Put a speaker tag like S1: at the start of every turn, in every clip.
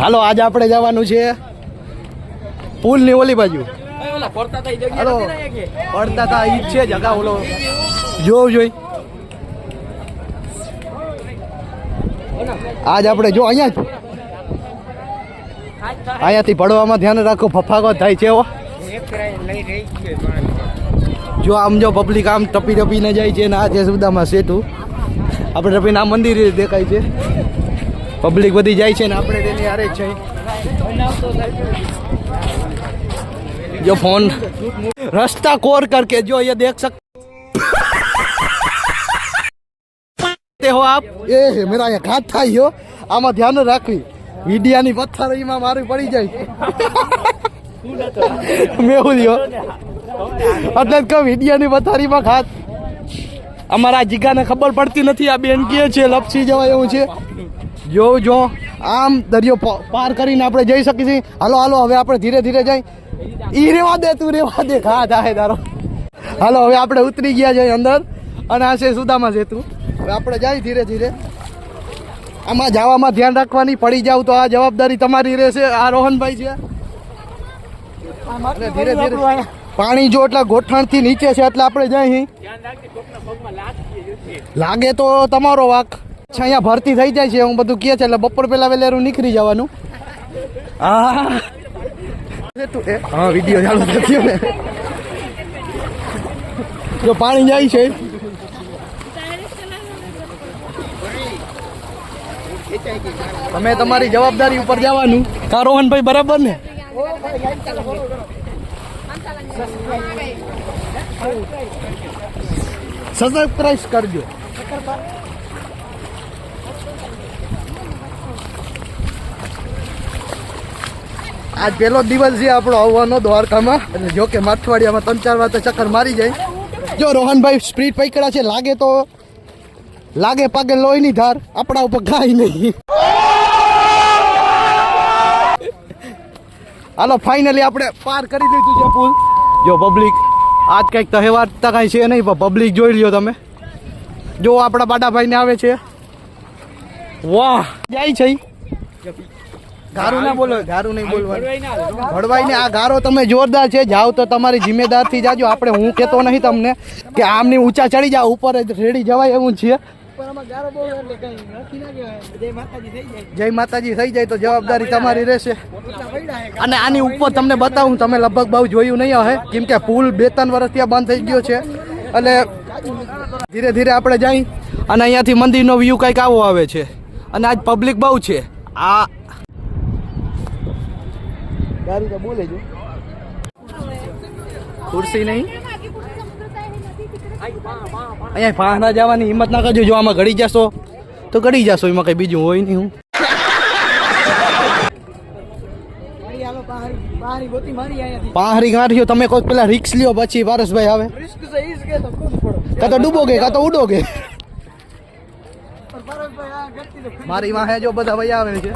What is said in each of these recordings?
S1: હાલો, આજે આપણે જવાનું છે પુલની ઓલી બાજુ. હાલો, પડતા તા ઈ છે જગા ઓલો જોવું જોઈ. આજ આપણે જો અહીંયા જ. અહીંયાથી પડવામાં ધ્યાન રાખો ફફાકો થાય છે હો. જો આમ જો પબ્લિક આમ ટપી ટપીને જાય છે ને આ છે સુદામાં સેતુ. આપણે ટપીને આ મંદિર દેખાય છે. પબ્લિક બધી જાય છે ને આપણે તેની હારે જ છે જો ફોન रास्ता कोर करके जो ये देख सकते हो आप એ હે મેરા અહીંયા ઘાત થાય યો આમાં ધ્યાન રાખવી વિડિયાની પથ્થરીમાં મારી પડી જાય મેહુલ યો એટલે જ કહું વિડિયાની પથ્થરીમાં ઘાત અમારા જીગાને ખબર પડતી નથી આ બેન કહે છે લપસી જવાય એવું છે જો જો. આમ દરિયો પાર કરીને આપણે જઈ શકીએ હાલો હાલો, હવે આપણે ધીરે ધીરે જઈ. ઈ રેવા દે, તું રેવા દે. ઘા થાય તારો. હાલો, હવે આપણે ઉતરી ગયા છે અંદર. અને આ છે સુદામા સેતુ. હવે આપણે જાય ધીરે ધીરે. આમાં જવામાં ધ્યાન રાખવાની પડી જાવ તો આ જવાબદારી તમારી રહેશે. આ રોહનભાઈ છે. ધીરે ધીરે. પાણી જો એટલા ગોઠણથી નીચે છે એટલે આપણે જાય લાગે તો તમારો વાક. અહીંયા ભરતી થઈ જાય છે હું બધું કહે છે એટલે બપોર પહેલા વહેલેરું નીકળી જવાનું. હા હા વીડિયો ચાલુ થયો ને. જો પાણી જાય છે. તમે તમારી જવાબદારી ઉપર જવાનું. કા રોહનભાઈ બરાબર ને? સબસ્ક્રાઈબ કરજો. આજ પહેલો દિવસ છે આપણો આવવાનો દ્વારકામાં. એટલે જો કે માથવાડિયામાં ત્રણ ચાર વાર તો ચક્કર મારી જાય. જો રોહનભાઈ સ્પ્રીટ પકડા છે, લાગે તો લાગે પાગે લોહીની ધાર, આપણા ઉપર ગાય નહીં. હાલો ફાઇનલી આપણે પાર કરી દીધું છે પુલ જો પબ્લિક આજ કંઈક તહેવાર તો કાંઈ છે નહીં, પણ પબ્લિક જોઈ લ્યો તમે. જો આપણા બાડાભાઈને આવે છે. વાહ! જાય છે. ગારું ના બોલો ગારું નહીં બોલવાનું. ભડવાઈને આ ગારો તમે જોરદાર છે જાઓ તો તમારી જિમ્મેદારથી જાજો. આપણે હું કહેતો નહીં તમને કે આમની ઊંચા ચડી જાઓ ઉપર જ રેડી જવાય એવું છે. જય માતાજી થઈ જાય. તો જવાબદારી તમારી રહેશે. અને આની ઉપર તમને બતાવું તમે લગભગ બહુ જોયું નહીં હવે કેમ કે પુલ બે ત્રણ વર્ષ ત્યાં બંધ થઈ ગયો છે. એટલે ધીરે ધીરે આપણે જઈ અને અહીંયાથી મંદિરનો વ્યૂ કંઈક આવો આવે છે. અને આજ પબ્લિક બહુ છે. આ ગાડી તો બોલે જો. ખુરશી નહીં? અહીંયા પાંચના જવાની હિંમત ના કરજો જો આમાં ઘડી જશો તો ઘડી જશો એમાં કઈ બીજું હોય નહીં હું. પાહરી ગાંઠિયો તમે કોઈ પેલા રિક્સ લ્યો પછી પારસભાઈ આવે. કાં તો ડૂબોગે કાં તો ઉડોગે મારી વાહે જો બધા ભાઈ આવે છે.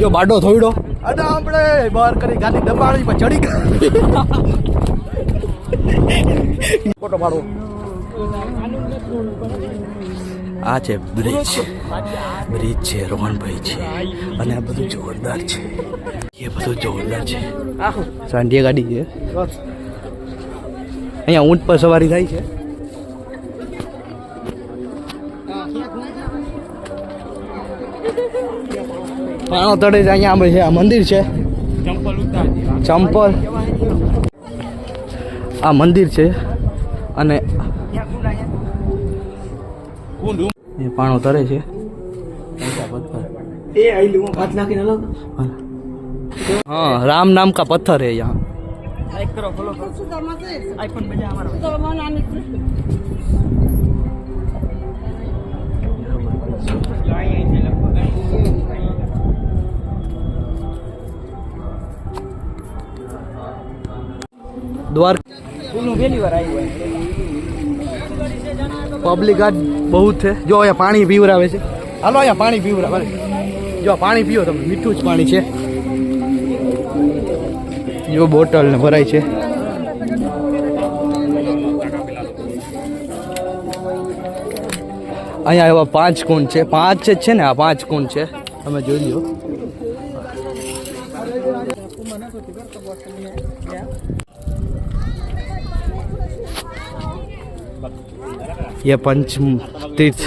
S1: જો બાડો થોડો અને આપણે બહાર કરી ગાડી દબાણી પર ચડી ગઈ ફોટો પાડો. આ છે બ્રિજ. બ્રિજ છે રોહનભાઈ છે. અને આ બધું જોરદાર છે. એ બધું જોરદાર છે. સાંઢિયા ગાડી છે. અહીંયા ઊંટ પર સવારી થાય છે. પાણો તળે જ અહીંયા છે આ મંદિર છે ચંપલ આ મંદિર છે અને એ પાણો તરે છે हाँ राम नाम का पत्थर है यहाँ દ્વાર પબ્લિક આજ બહુ છે. જો અહીંયા પાણી પીવરાવે છે. હાલો અહીંયા પાણી પીવરાવે. જો પાણી પીવો તમે. મીઠું જ પાણી છે. જો બોટલ ને ભરાય છે. અહીંયા એવા પાંચ કુંડ છે. પાંચ જ છે ને? આ પાંચ કુંડ છે. તમે જોઈ લો. ये पंच तीर्थ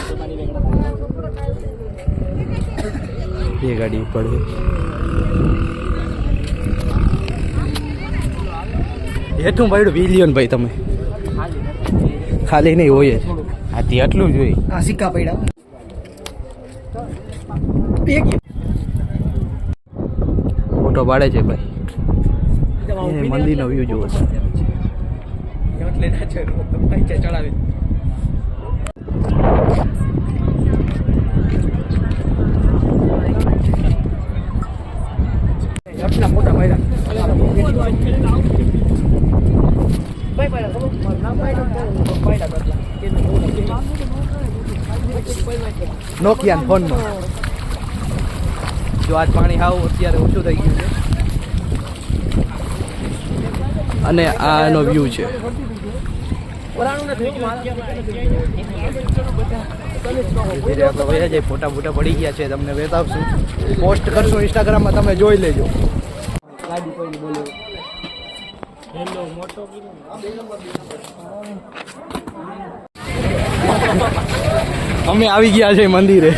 S1: ये गाड़ी पड़े હેઠું પડ્યું વિલિયન ભાઈ તમે ખાલી નહીં હોય જ હાથી આટલું જ હોય
S2: આ સિક્કા પડ્યા
S1: ફોટો પાડે છે ભાઈ એ મંદિરનો વ્યૂ જોવો છે
S2: એટલે ના ચડવું તો પૈસા ચડાવી? મોટા પાયડા
S1: નોકિયા ફોનનો જો આજ પાણી હાવ અત્યારે ઓછું થઈ ગયું છે. અને આ એનો વ્યૂ છે. ધીરે આપણે જાય ફોટા ફોટા પડી ગયા છે તમને બતાવશું. પોસ્ટ કરશું ઇન્સ્ટાગ્રામમાં તમે જોઈ લેજો. અમે આવી ગયા છે મંદિરે.